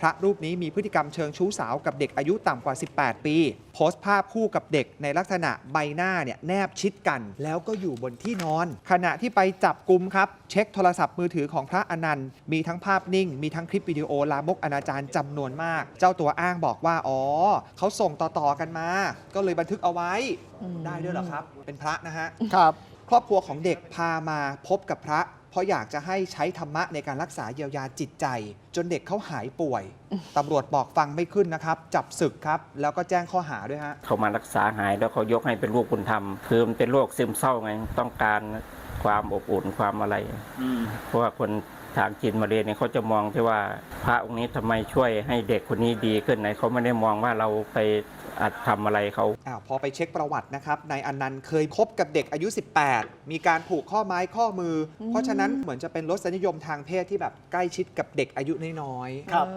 พระรูปนี้มีพฤติกรรมเชิงชู้สาวกับเด็กอายุต่ำกว่า 18 ปี โพสต์ภาพคู่กับเด็กในลักษณะใบหน้าเนี่ยแนบชิดกัน แล้วก็อยู่บนที่นอน ขณะที่ไปจับกลุ่มครับ เช็คโทรศัพท์มือถือของพระอนันต์ มีทั้งภาพนิ่ง มีทั้งคลิปวิดีโอลามกอนาจารจำนวนมาก เจ้าตัวอ้างบอกว่าอ๋อเขาส่งต่อๆกันมา ก็เลยบันทึกเอาไว้อืมได้ด้วยเหรอครับ เป็นพระนะฮะครับ ครอบครัวของเด็กพามาพบกับพระเพ ราะอยากจะให้ใช้ธรรมะในการรักษาเยียวยาจิตใจ จนเด็กเขาหายป่วยตำรวจบอกฟังไม่ขึ้นนะครับ จับศึกครับ แล้วก็แจ้งข้อหาด้วยฮะเขามารักษาหายแล้วเขายกให้เป็นลูกบุญธรรมคือมันเป็นโรคซึมเศร้าไงต้องการความอบอุ่นความอะไรเพราะว่าคนทางจีนมาเรียนเนี่ยเขาจะมองที่ว่าพระองค์นี้ทำไมช่วยให้เด็กคนนี้ดีขึ้นไหนเขาไม่ได้มองว่าเราไป อัดทำอะไรเขา อ้าวพอไปเช็คประวัตินะครับนายอนันต์เคยคบกับเด็กอายุ 18 มีการผูกข้อไม้ข้อมืออม เพราะฉะนั้นเหมือนจะเป็นรสนิยมทางเพศที่แบบใกล้ชิดกับเด็กอายุน้อยๆ ครับ เออ